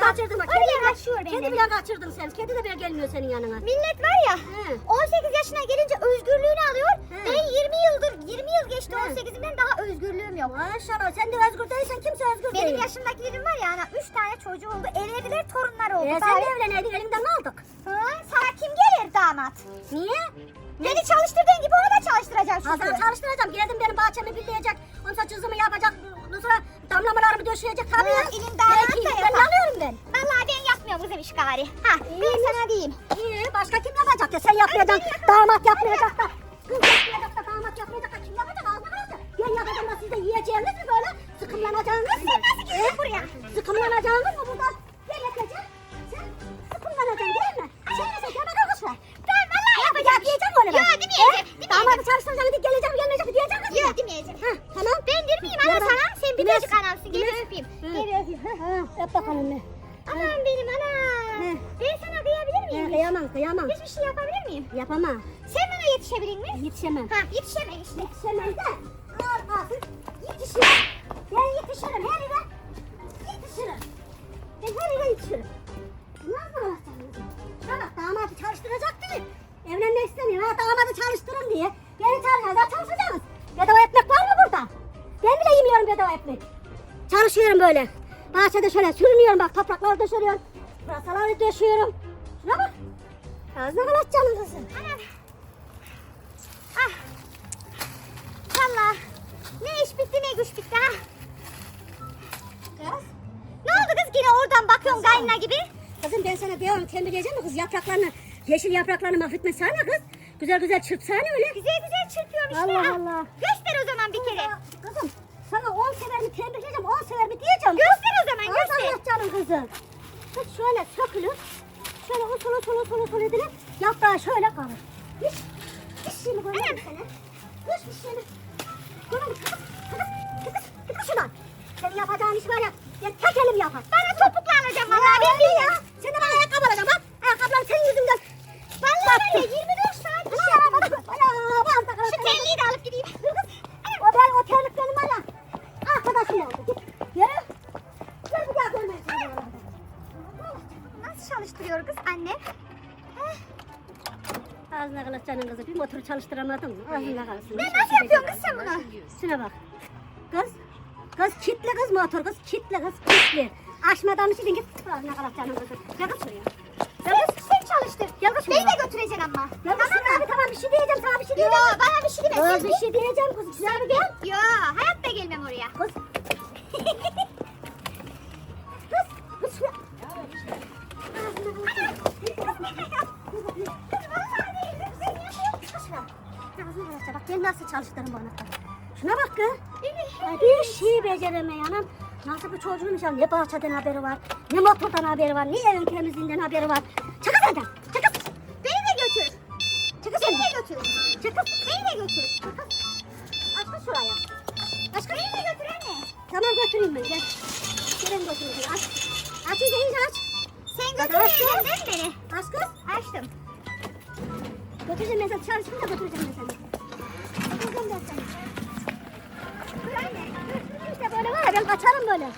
kaçırdın bak. Kedi bile- kaçıyor beni. Kedi bile kaçırdın sen. Kedi de bile gelmiyor senin yanına. Millet var ya He. 18 yaşına gelince özgürlüğünü alıyor. He. Ben 20 yıldır 20 yıl geçti He. 18'imden daha özgürlüğüm yok. Maşallah sen de özgür değilsen kimse özgür Benim değil. yaşımdakilerim var ya ana 3 tane çocuğu oldu. Evlendiler torunlar oldu. Ee, sen de evleneydin elinden ne aldık? Ha, sana kim gelir damat? Niye? Beni çalıştırdığın gibi onu da çalıştıracağım Ha, sana çalıştıracağım. Geldim benim bahçemi billeyecek. Ondan sonra cızımı yapacak. Ondan sonra damlamalarımı döşeyecek tabii Ha, ya. elin damat da yapar. alıyorum ben. Ben gari. Ha, ben sana diyeyim. İyi başka kim yapacak ya? Sen yapmayacaksın. Damat yapmayacak da. Kıyamam kıyamam. Hiçbir şey yapabilir miyim? Yapamam. Sen bana yetişebilir mi? Yetişemem. Ha yetişemem işte. Yetişemem de. Al alsın. Yetişirim. Ben yetişirim her yere. Yetişirim. Ben her yere yetişirim. Ne yapalım Şuna bak damadı çalıştıracak değil mi? Evlenmek istemiyor. Ha damadı çalıştırın diye. Beni çağıracağız. Çalışacağız. Bedava ekmek var mı burada? Ben bile yemiyorum bedava ekmek. Çalışıyorum böyle. Bahçede şöyle sürünüyorum bak toprakları döşüyorum. Pırasaları döşüyorum. Şuna bak. Ağzına kalat canım kızım. Anam. Ah. Valla. Ne iş bitti ne güç bitti ha. Kız. Ne oldu kız yine oradan bakıyorsun Kızım. gibi? Kızım ben sana diyorum temizleyeceğim mi kız yapraklarını, yeşil yapraklarını mahvetmesene kız. Güzel güzel çırpsana öyle. Güzel güzel çırpıyorum işte. Allah ha. Allah. Göster o zaman bir kere. Kızım sana 10 sefer mi temizleyeceğim 10 sefer mi diyeceğim. Göster o zaman Allah göster. Allah canım kızım. Kız şöyle sökülür. Şöyle usul usul usul usul edilir. Yaprağı şöyle kalır. Hiç, hiç şeyini görmedim seni. Hiçbir şeyini. Görmedim. Kız, kız, kız, kız şuradan. Senin yapacağın iş var ya. Ben tek elim yapar. Bana topukla alacağım vallahi ben ya. bilmiyorum. Sen de bana ayakkabı alacaksın bak. Ayakkabılar senin yüzünden. Vallahi Battı. öyle 24 saat iş Ana, yapmadım. bana- ana, bana takılı- Şu terliği de alıp gideyim. O ben o terlik benim hala. Arkadaşım oldu. Git. Yürü. Gel bir daha görmeyin seni buralarda. Nasıl çalıştırıyor kız annem? Heh. Ağzına kalat canın kızı. Bir motoru çalıştıramadın mı? Ağzına kalsın. Ben nasıl yapıyorum kız sen bunu? Şuna bak. Kız. Kız kitle kız motor kız. Kitle kız kitle. Aşmadan bir şey değil. Ağzına kalat canın kızı. Gel kız şuraya. Gel kız sen çalıştır. Gel kız Beni şuraya. de götüreceksin ama. Gel kız şuraya. Abi tamam bir şey diyeceğim sana bir şey Yo diyeceğim. bana bir şey deme. Sen bir şey diyeceğim kız. Güzel bir gel. Yo hayatta Ben nasıl çalıştırırım bu anahtarı. Şuna bak kız. Ay, Bir şey beceremeyenim. Nasıl bir çocuğum ya? Ne bahçeden haberi var, ne motordan haberi var, ne evin temizliğinden haberi var. Çıkın senden. Çıkın. Beni de götür. Çıkın Beni sen. de götür. Çıkın. Beni de götür. Aç kız şuraya. Başka beni de götür anne. Tamam götüreyim ben. Gel. Gelin götüreyim. Aç. Aç iyice aç. Sen götürmeyeceksin değil mi beni? Aç kız. Açtım. Götüreceğim ben seni. Ben seni. Götüreceğim ben seni. Dur anne. İşte böyle var ya ben kaçarım böyle.